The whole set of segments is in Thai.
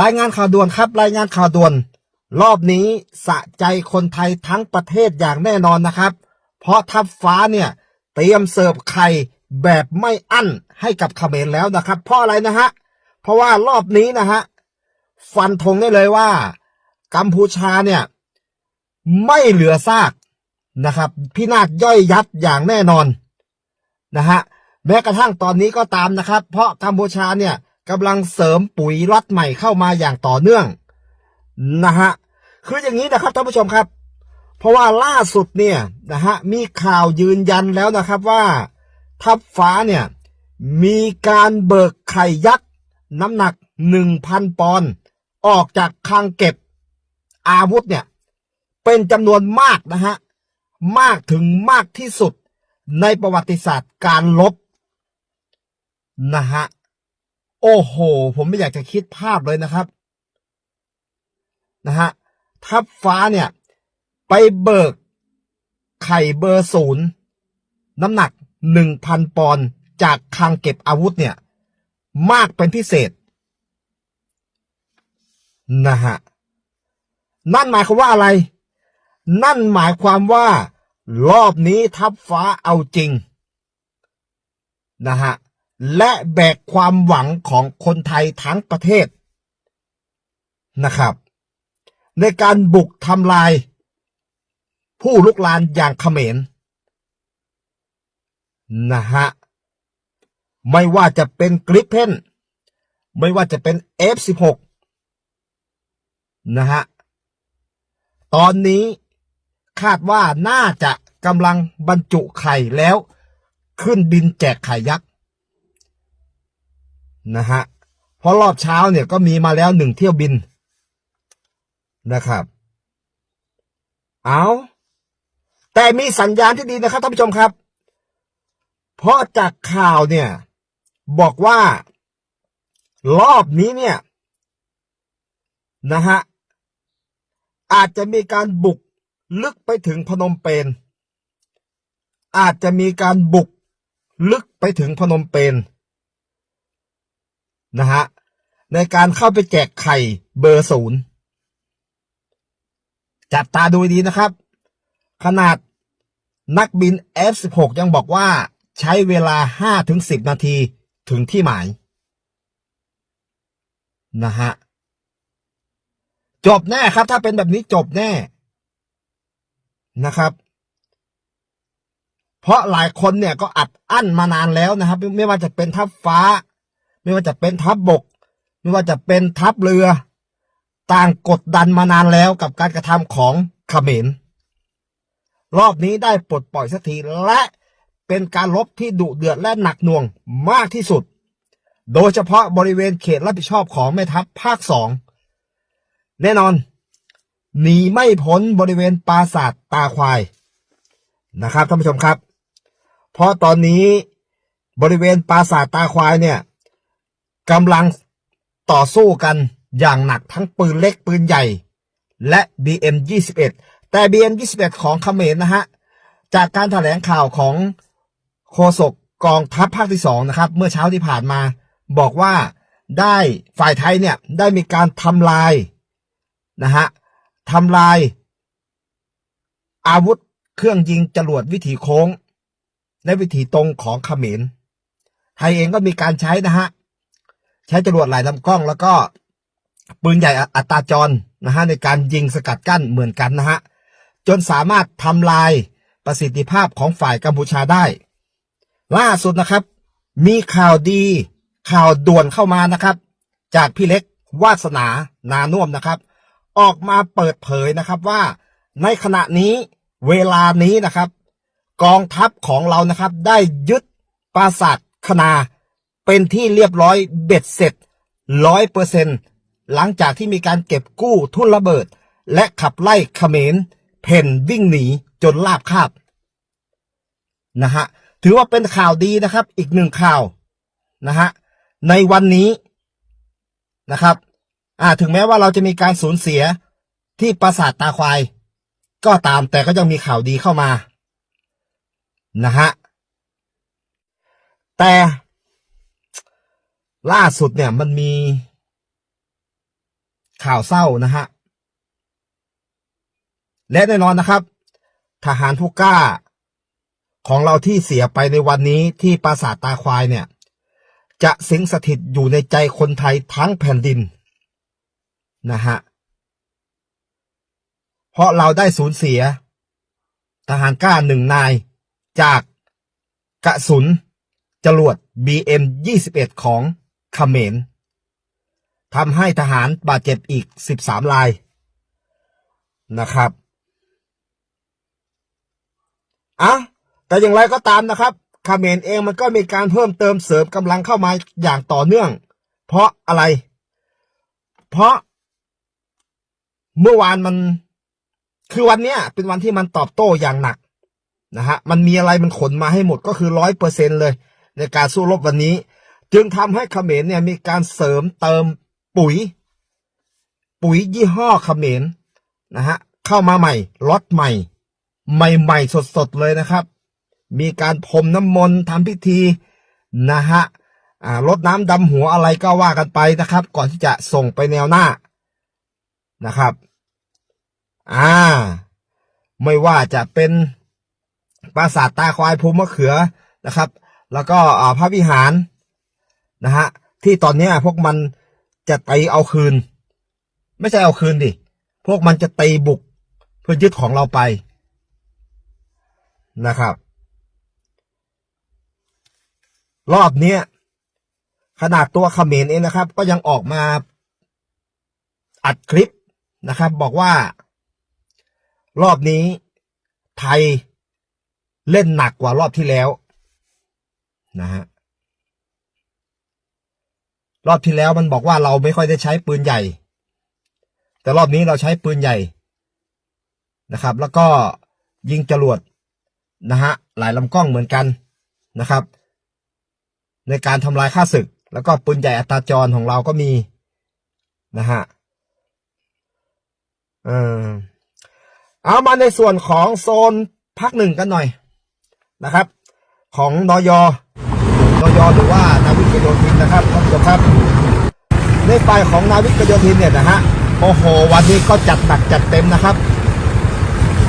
รายงานข่าวด่วนครับ รายงานข่าวด่วน รอบนี้สะใจคนไทยทั้งประเทศอย่างแน่นอนนะครับ เพราะทัพฟ้าเนี่ย เตรียมเสิร์ฟไข่แบบไม่อั้นให้กับเขมรแล้วนะครับ เพราะอะไรนะฮะ เพราะว่ารอบนี้นะฮะ ฟันธงได้เลยว่า กัมพูชาเนี่ย ไม่เหลือซากนะครับ พินาศย่อยยับอย่างแน่นอนนะฮะแม้กระทั่งตอนนี้ก็ตามนะครับ เพราะกัมพูชาเนี่ย กำลังเสริมปุ๋ยล็อตใหม่เข้ามาอย่างต่อเนื่องนะฮะคืออย่างนี้นะครับท่านผู้ชมครับ เพราะว่าล่าสุดเนี่ยนะฮะมีข่าวยืนยันแล้วนะครับว่าทัพฟ้าเนี่ยมีการเบิกไข่ยักษ์น้ำหนักหนึ่งพันปอนด์ออกจากคลังเก็บอาวุธเนี่ยเป็นจำนวนมากนะฮะมากถึงมากที่สุดในประวัติศาสตร์การลบนะฮะ โอ้โห ผมไม่อยากจะคิดภาพเลยนะครับ นะฮะ ทัพฟ้าเนี่ย ไปเบิกไข่เบอร์ศูนย์น้ำหนักหนึ่งพันปอนด์จากคลังเก็บอาวุธเนี่ย มากเป็นพิเศษ นะฮะ นั่นหมายความว่าอะไร นั่นหมายความว่า รอบนี้ทัพฟ้าเอาจริง นะฮะ และแบกความหวังของคนไทยทั้งประเทศนะครับ ในการบุกทำลาย ผู้ลุกลานอย่างเขมรนะฮะไม่ว่าจะเป็นกริปเพนไม่ว่าจะเป็น F16 นะฮะ ตอนนี้คาดว่าน่าจะกำลังบรรจุไข่แล้ว ขึ้นบินแจกไข่ยักษ์ นะฮะเพราะรอบเช้าเนี่ยก็มีมาแล้วหนึ่งเที่ยวบินนะครับ เอาแต่มีสัญญาณที่ดีนะครับท่านผู้ชมครับ เพราะจากข่าวเนี่ย บอกว่ารอบนี้เนี่ยนะฮะอาจจะมีการบุกลึกไปถึงพนมเปญอาจจะมีการบุกลึกไปถึงพนมเปญ นะฮะในการเข้าไปแจกไข่เบอร์ศูนย์จับตาดูดีนะครับ ขนาดนักบิน F16 ยังบอกว่าใช้เวลา 5-10 นาทีถึงที่หมาย นะฮะ จบแน่ครับ ถ้าเป็นแบบนี้จบแน่นะครับ เพราะหลายคนเนี่ยก็อัดอั้นมานานแล้วนะครับ ไม่ว่าจะเป็นทัพฟ้า ไม่ว่าจะเป็นทัพบบก ไม่ว่าจะเป็นทัพเรือ ต่างกดดันมานานแล้วกับการกระทำของเขมร รอบนี้ได้ปลดปล่อยสักทีและเป็นการรบที่ดุเดือดและหนักหน่วงมากที่สุด โดยเฉพาะบริเวณเขตรับผิดชอบของแม่ทัพภาคสองแน่นอนหนีไม่พ้นบริเวณปราสาทตาควายนะครับท่านผู้ชมครับ เพราะตอนนี้บริเวณปราสาทตาควายเนี่ย กำลังต่อสู้กันอย่างหนักทั้งปืนเล็กปืนใหญ่ และ BM 21 แต่ BM 21 ของเขมรนะฮะ จากการแถลงข่าวของโฆษกกองทัพภาคที่สองนะครับ เมื่อเช้าที่ผ่านมา บอกว่าได้ฝ่ายไทยเนี่ยได้มีการทำลายนะฮะทำลาย อาวุธเครื่องยิงจรวดวิถีโค้ง และวิถีตรงของเขมรไทยเองก็มีการใช้นะฮะ ใช้จรวดหลายลำกล้อง แล้วก็ปืนใหญ่อัตราจรนะฮะในการยิงสกัดกั้นเหมือนกันนะฮะจนสามารถทำลายประสิทธิภาพของฝ่ายกัมพูชาได้ ล่าสุดนะครับ มีข่าวดีข่าวด่วนเข้ามานะครับ จากพี่เล็กวาสนานานุ่วมนะครับ ออกมาเปิดเผยนะครับว่า ในขณะนี้เวลานี้นะครับ กองทัพของเรานะครับ ได้ยึดปราสาทคณา เป็นที่เรียบร้อยเบ็ดเสร็จร้อยเปอร์เซ็นหลังจากที่มีการเก็บกู้ทุ่นระเบิด และขับไล่เขมรเพ่นวิ่งหนีจนลาบคาบนะฮะถือว่าเป็นข่าวดีนะครับ อีกหนึ่งข่าวนะฮะในวันนี้นะครับอ่าถึงแม้ว่าเราจะมีการสูญเสียที่ปราสาทตาควาย ก็ตามแต่ก็ยังมีข่าวดีเข้ามานะฮะแต่ ล่าสุดเนี่ยมันมีข่าวเศร้านะฮะ และแน่นอนนะครับ ทหารผู้กล้า ของเราที่เสียไปในวันนี้ที่ปราสาทตาควายเนี่ย จะสิงสถิตอยู่ในใจคนไทยทั้งแผ่นดินนะฮะ เพราะเราได้สูญเสีย ทหารกล้าหนึ่งนายจากกระสุนจรวด BM 21 ของ เขมรทำให้ทหารบาดเจ็บอีก 13รายนะครับอะแต่อย่างไรก็ตามนะครับเขมรเองมันก็มีการเพิ่มเติมเสริมกำลังเข้ามาอย่างต่อเนื่อง เพราะอะไร เพราะเมื่อวานมันคือวันเนี้ยเป็นวันที่มันตอบโต้อย่างหนักนะฮะมันมีอะไรมันขนมาให้หมดก็คือร้อยเปอร์เซ็นเลย ในการสู้รบวันนี้ จึงทำให้เขมรเนี่ยมีการเสริมเติมปุ๋ย ปุ๋ยยี่ห้อเขมรนะฮะเข้ามาใหม่ล็อตใหม่ ใหม่ๆสดๆเลยนะครับ มีการพรมน้ำมนต์ทำพิธีนะฮะอ่ารดน้ำดำหัวอะไรก็ว่ากันไปนะครับ ก่อนที่จะส่งไปแนวหน้านะครับอ่าไม่ว่าจะเป็นปราสาทตาควายภูมิมะเขือนะครับ แล้วก็พระวิหาร นะฮะที่ตอนนี้พวกมันจะตีเอาคืน ไม่ใช่เอาคืนดิพวกมันจะตีบุกเพื่อยึดของเราไปนะครับ รอบเนี้ยขนาดตัวเขมรเองนะครับ ก็ยังออกมาอัดคลิปนะครับ บอกว่า รอบนี้ไทยเล่นหนักกว่ารอบที่แล้วนะฮะ รอบที่แล้วมันบอกว่าเราไม่ค่อยได้ใช้ปืนใหญ่ แต่รอบนี้เราใช้ปืนใหญ่นะครับ แล้วก็ยิงจรวดนะฮะหลายลำกล้องเหมือนกันนะครับ ในการทำลายค่าศึก แล้วก็ปืนใหญ่อัตราจรของเราก็มีนะฮะเออเอามาในส่วนของโซนพักหนึ่งกันหน่อยนะครับ ของนอยอ นอยหรือว่านาวิกโยธินนะครับท่านผู้ชมครับในฝ่ายของนาวิกโยธินเนี่ยนะฮะโอ้โห วันนี้ก็จัดหนักจัดเต็มนะครับ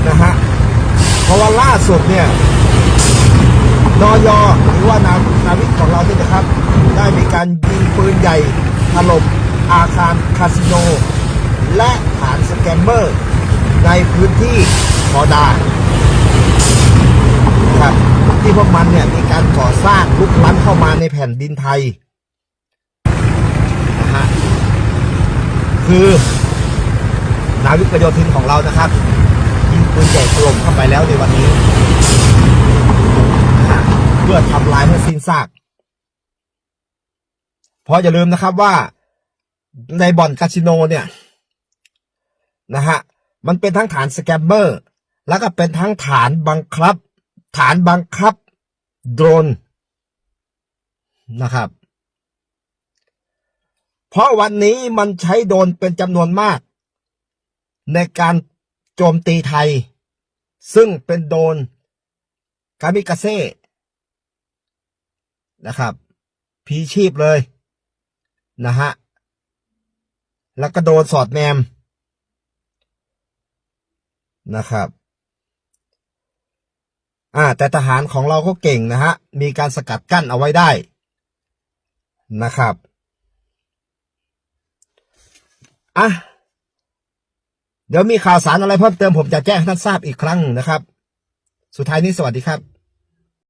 นะฮะเพราะว่าล่าสุดเนี่ยนอยหรือว่านานาวิกของเราเนี่ยนะครับ ได้มีการยิงปืนใหญ่ถล่มอาคารคาสิโน และฐานสแกมเมอร์ ในพื้นที่พอดานะครับ ที่พวกมันเนี่ยมีการก่อสร้างลุกล้ำเข้ามาในแผ่นดินไทยนะฮะคือนาวิกโยธินของเรานะครับยิงปืนใหญ่ถล่มเข้าไปแล้วในวันนี้นะะเพื่อทำลายให้สิ้นซากเพราะอย่าลืมนะครับว่าในบ่อนคาสิโนเนี่ยนะฮะมันเป็นทั้งฐานสแกมเมอร์ แล้วก็เป็นทั้งฐานบังคับ ฐานบังคับ โดรนนะครับ เพราะวันนี้มันใช้โดรนเป็นจำนวนมาก ในการโจมตีไทย ซึ่งเป็นโดรนกามิกาเซ่นะครับพีชีพเลยนะฮะ แล้วก็โดนสอดแนมนะครับ อ่า แต่ทหารของเราก็เก่งนะฮะ มีการสกัดกั้นเอาไว้ได้นะครับ อะ เดี๋ยวมีข่าวสารอะไรเพิ่มเติมผมจะแจ้งให้ท่านทราบอีกครั้งนะครับ สุดท้ายนี้สวัสดีครับ